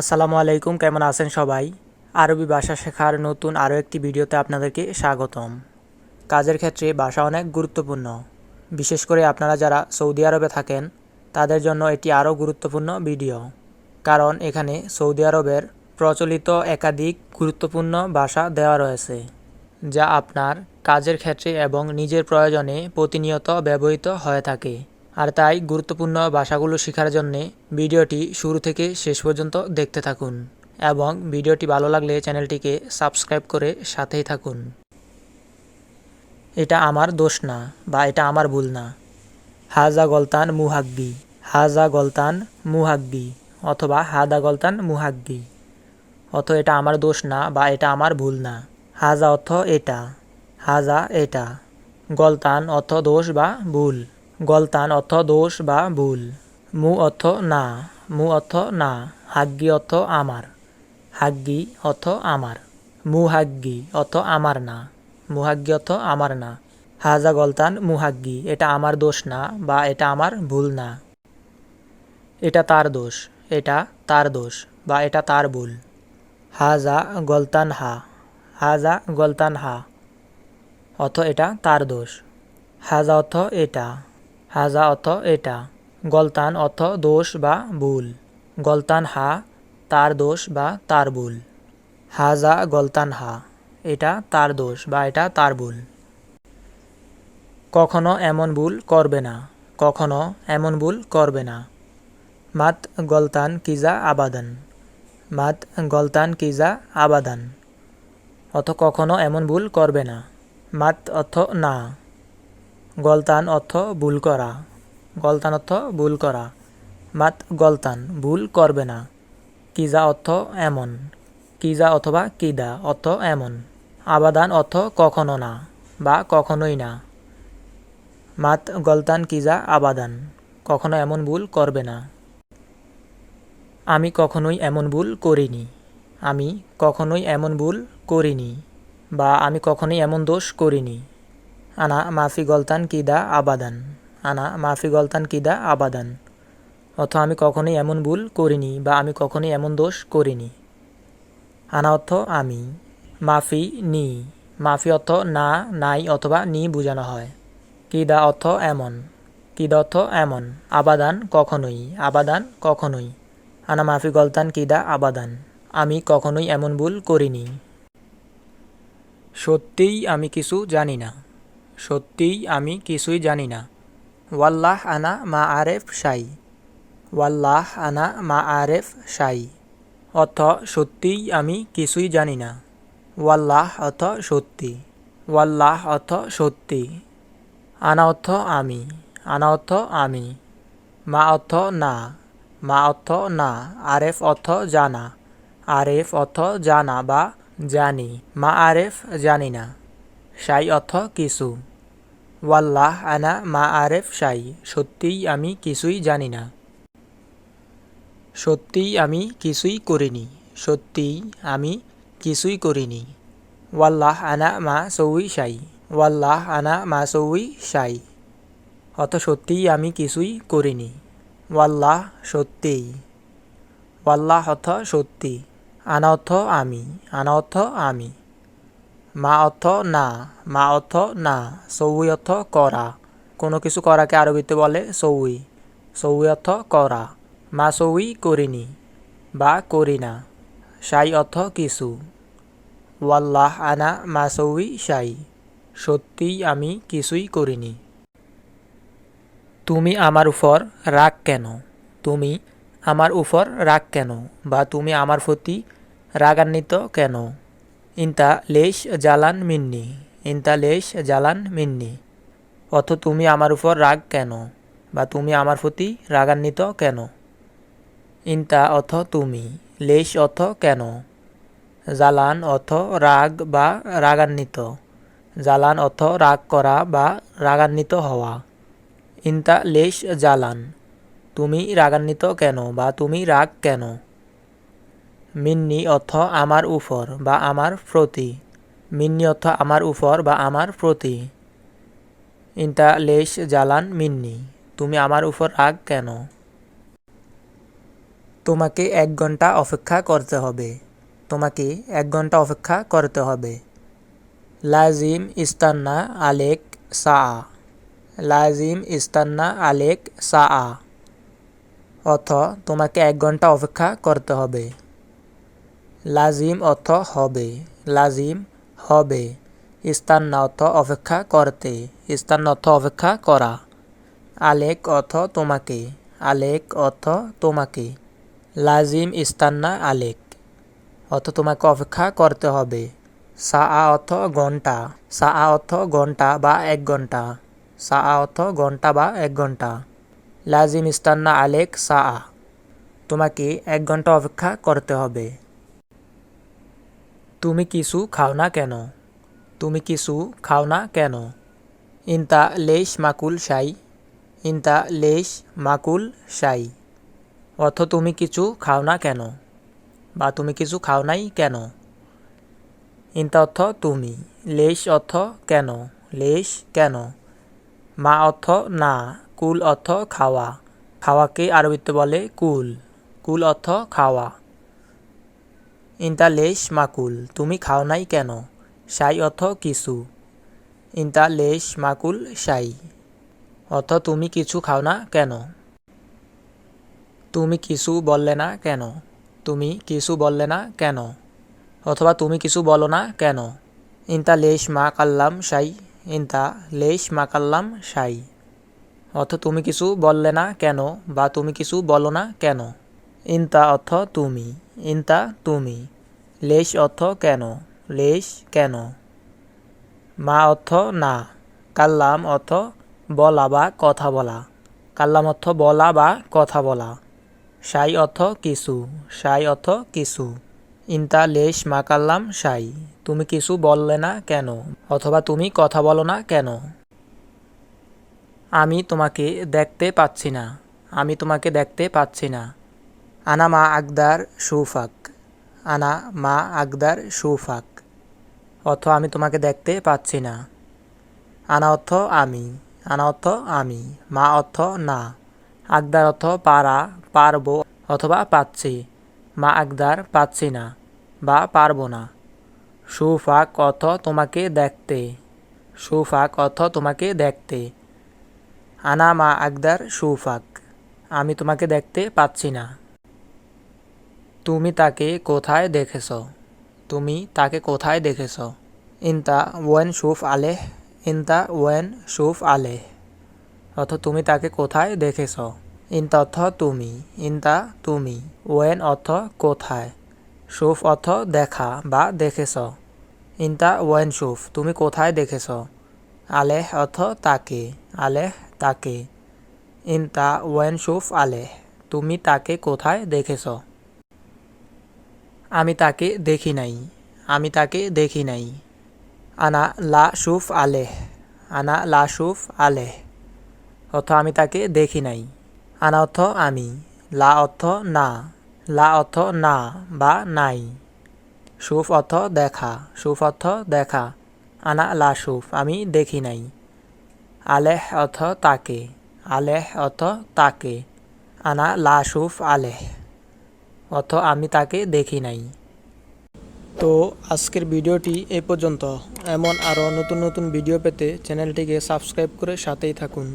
আসসালামু আলাইকুম, কেমন আছেন সবাই? আরবি ভাষা শেখার নতুন আরও একটি ভিডিওতে আপনাদেরকে স্বাগতম। কাজের ক্ষেত্রে ভাষা অনেক গুরুত্বপূর্ণ। বিশেষ করে আপনারা যারা সৌদি আরবে থাকেন, তাদের জন্য এটি আরও গুরুত্বপূর্ণ ভিডিও। কারণ এখানে সৌদি আরবের প্রচলিত একাধিক গুরুত্বপূর্ণ ভাষা দেওয়া রয়েছে, যা আপনার কাজের ক্ষেত্রে এবং নিজের প্রয়োজনে প্রতিনিয়ত ব্যবহৃত হয়ে থাকে। আর তাই গুরুত্বপূর্ণ ভাষাগুলো শেখার জন্যে ভিডিওটি শুরু থেকে শেষ পর্যন্ত দেখতে থাকুন এবং ভিডিওটি ভালো লাগলে চ্যানেলটিকে সাবস্ক্রাইব করে সাথেই থাকুন। এটা আমার দোষ না বা এটা আমার ভুল না। হাজা গলতান মুহাকবি হাজা গলতান মুহাকবি অথবা হাদা গলতান মুহাকবি অথ এটা আমার দোষ না বা এটা আমার ভুল না। হাজা অর্থ এটা, হাজা এটা। গলতান অর্থ দোষ বা ভুল। গলতান অর্থ দোষ বা ভুল। মু অর্থ না, মু অর্থ না, হাগ্গি অর্থ আমার। হাগ্গি অর্থ আমার। মুহাগ্গি অর্থ আমার না মুহাগ্গি অর্থ আমার না। হাজা গলতান মুহাগ্গি এটা আমার দোষ না বা এটা আমার ভুল না। এটা তার দোষ, এটা তার দোষ বা এটা তার ভুল। হাজা গলতান হা, হাজা গলতান হা অর্থ এটা তার দোষ। হাজা অর্থ এটা হাজা অর্থ এটা। গলতান অর্থ দোষ বা ভুল। গলতান হা, তার দোষ বা তার ভুল। হাজা গলতান হা, এটা তার দোষ বা এটা তার ভুল। কখনো এমন ভুল করবে না। কখনো এমন ভুল করবে না। মাত গলতান কিজা আবাদান। মাত গলতান কিজা আবাদান। অথ কখনো এমন ভুল করবে না। মাত অর্থ না। গলতান অর্থ ভুল করা। গলতান অর্থ ভুল করা। মাত গলতান, ভুল করবে না। কিজা অর্থ এমন। কিজা অথবা কিদা অর্থ এমন। আবাদান অর্থ কখনো না বা কখনোই না। মাত গলতান, কিজা আবাদান। কখনো এমন ভুল করবে না। আমি কখনোই এমন ভুল করিনি। আমি কখনোই এমন ভুল করিনি বা আমি কখনোই এমন দোষ করিনি। আনা মাফি গলতান কিদা আবাদান। আনা মাফি গলতান কিদা আবাদান। অর্থ আমি কখনোই এমন ভুল করিনি বা আমি কখনোই এমন দোষ করিনি। আনা অর্থ আমি। মাফি নি। মাফি অর্থ না, নাই অথবা নি বোঝানো হয়। কিদা অর্থ এমন। কিদা অর্থ এমন। আবাদান কখনোই। আবাদান কখনোই। আনা মাফি গলতান কিদা আবাদান। আমি কখনোই এমন ভুল করিনি। সত্যিই আমি কিছু জানি না। সত্যিই আমি কিছুই জানি না। ওয়াল্লাহ আনা মা আরেফ সাই ওয়াল্লাহ আনা মা আরেফ সাই অর্থ সত্যিই আমি কিছুই জানি না। ওয়াল্লাহ অর্থ সত্যি। ওয়াল্লাহ অর্থ সত্যি। আনা অর্থ আমি। আনা অর্থ আমি। মা অর্থ না। মা অর্থ না। আরেফ অর্থ জানা। আরেফ অর্থ জানা বা জানি। মা আরেফ জানি না। সাই অর্থ কিছু। ওয়াল্লাহ, আনা, মা আরেফ, সাই। সত্যিই আমি কিছুই জানি না। সত্যিই আমি কিছুই করিনি। সত্যিই আমি কিছুই করিনি। ওয়াল্লাহ, আনা, মা, সৌই, সাই। ওয়াল্লাহ, আনা, মা, সৌই, সাই। অত সত্যিই আমি কিছুই করিনি। ওয়াল্লাহ, সত্যিই। ওয়াল্লাহ অর্থ সত্যি। আনা অর্থ আমি। আনা অর্থ আমি। মা অর্থ না, মা অর্থ না, সৌই অর্থ করা। কোনো কিছু করাকে আরবিতে বলে সৌই। সৌই অর্থ করা। মা সৌই করিনি বা করি না সাই অর্থ কিছু। ওয়াল্লাহ আনা মা সৌই সাই। সত্যিই আমি কিছুই করিনি। তুমি আমার উপর রাগ কেন? তুমি আমার উপর রাগ কেন? বা তুমি আমার প্রতি রাগান্বিত কেন? ইন্তা লেশ জালান মিন্নি, ইন্তা লেশ জালান মিন্নি। অথ তুমি আমার উপর রাগ কেন, বা তুমি আমার প্রতি রাগান্বিত কেন? ইন্তা অথ তুমি, লেশ অথ কেন? জালান অথ রাগ বা রাগান্বিত, জালান অথ রাগ করা বা রাগান্বিত হওয়া। ইন্তা লেশ জালান, তুমি রাগান্বিত কেন, বা তুমি রাগ কেন? মিন্নি অর্থ আমার উপর বা আমার প্রতি। মিন্নি অর্থ আমার উপর বা আমার প্রতি। ইন্তা লেশ জালান মিন্নি, তুমি আমার উপর রাগ কেন? তোমাকে এক ঘণ্টা অপেক্ষা করতে হবে। তোমাকে এক ঘণ্টা অপেক্ষা করতে হবে। লাজিম ইস্তান্না আলেক সা লাজিম ইস্তান্না আলেক সা অর্থ তোমাকে এক ঘণ্টা অপেক্ষা করতে হবে। লাজিম অর্থ হবে, লাজিম হবে। ইস্তান্না অর্থ অপেক্ষা করতে ইস্তান্না অর্থ অপেক্ষা করা। আলেক অর্থ তোমাকে, আলেক অর্থ তোমাকে। লাজিম ইস্তান্না আলেক, অর্থ তোমাকে অপেক্ষা করতে হবে। সা অর্থ ঘণ্টা সা অর্থ ঘণ্টা বা এক ঘণ্টা সা অর্থ ঘণ্টা বা এক ঘণ্টা লাজিম ইস্তান্না আলেক সা তোমাকে এক ঘণ্টা অপেক্ষা করতে হবে। তুমি কিছু খাও না কেন? তুমি কিছু খাও না কেন? ইনতা লেশ মাকুল সাই ইনতা লেশ মাকুল সাই অর্থ তুমি কিছু খাও না কেন? বা তুমি কিছু খাও নাই কেন? ইনতা অর্থ তুমি। লেশ অর্থ কেন? লেশ কেন? মা অর্থ না। কুল অর্থ খাওয়া। খাওয়াকে আরবিতে বলে কুল। কুল অর্থ খাওয়া। ইনতা লেশ মাকুল, তুমি খাও নাই কেন? সাই অর্থ কিছু। ইনতা লেশ মাকুল, সাই। অর্থ তুমি কিছু খাও না কেন? তুমি কিছু বললে না কেন? তুমি কিছু বললে না কেন? অথবা তুমি কিছু বলো না কেন? ইনতা লেশ মা কাল্লাম, সাই। ইনতা লেশ মা কাল্লাম, সাই। অর্থ তুমি কিছু বললে না কেন? বা তুমি কিছু বলো না কেন? ইনতা অর্থ তুমি। ইনতা তুমি। লেশ অর্থ কেন? লেশ কেন? মা অর্থ না। কাল্লাম অর্থ বলা বা কথা বলা। কাল্লাম অর্থ বলা বা কথা বলা। সাই অর্থ কিছু। সাই অর্থ কিছু। ইনতা, লেশ, মা, কাল্লাম, সাই। তুমি কিছু বললে না কেন? অথবা তুমি কথা বলো না কেন? আমি তোমাকে দেখতে পাচ্ছি না। আমি তোমাকে দেখতে পাচ্ছি না। আনা মা আকদার সুফাক, আনা মা আকদার সুফাক অর্থ আমি তোমাকে দেখতে পাচ্ছি না। আনা অর্থ আমি, আনা অর্থ আমি, মা অর্থ না, আকদার অর্থ পারা, পারব অথবা পাচ্ছি, মা আকদার পাচ্ছি না বা পারব না। সুফাক অর্থ তোমাকে দেখতে, সুফাক অর্থ তোমাকে দেখতে। আনা মা আকদার সুফাক, আমি তোমাকে দেখতে পাচ্ছি না। তুমি তাকে কোথায় দেখেছ? তুমি তাকে কোথায় দেখেছ? ইনতা ওয়েন সুফ আলেহ, ইনতা ওয়েন সুফ আলেহ। অর্থ তুমি তাকে কোথায় দেখেছ? ইনতা অর্থ তুমি, ইনতা তুমি। ওয়েন অর্থ কোথায়? সুফ অর্থ দেখা বা দেখেছ। ইনতা ওয়েন সুফ তুমি কোথায় দেখেছ? আলেহ অর্থ তাকে, আলেহ তাকে। ইনতা ওয়েন সুফ আলেহ, তুমি তাকে কোথায় দেখেছ? আমি তাকে দেখি নাই। আমি তাকে দেখি নাই। আনা লা সুফ আলেহ। আনা লা সুফ আলেহ। অর্থ আমি তাকে দেখি নাই। আনা অর্থ আমি। লা অর্থ না। লা অর্থ না বা নাই। সুফ অর্থ দেখা। সুফ অর্থ দেখা। আনা লা সুফ আমি দেখি নাই। আলেহ অর্থ তাকে। আলেহ অর্থ তাকে। আনা লা সুফ আলেহ। অর্থ আমি তাকে দেখি নাই। তো আজকের ভিডিওটি এ পর্যন্ত। এমন আরও নতুন নতুন ভিডিও পেতে চ্যানেলটিকে সাবস্ক্রাইব করে সাথেই থাকুন।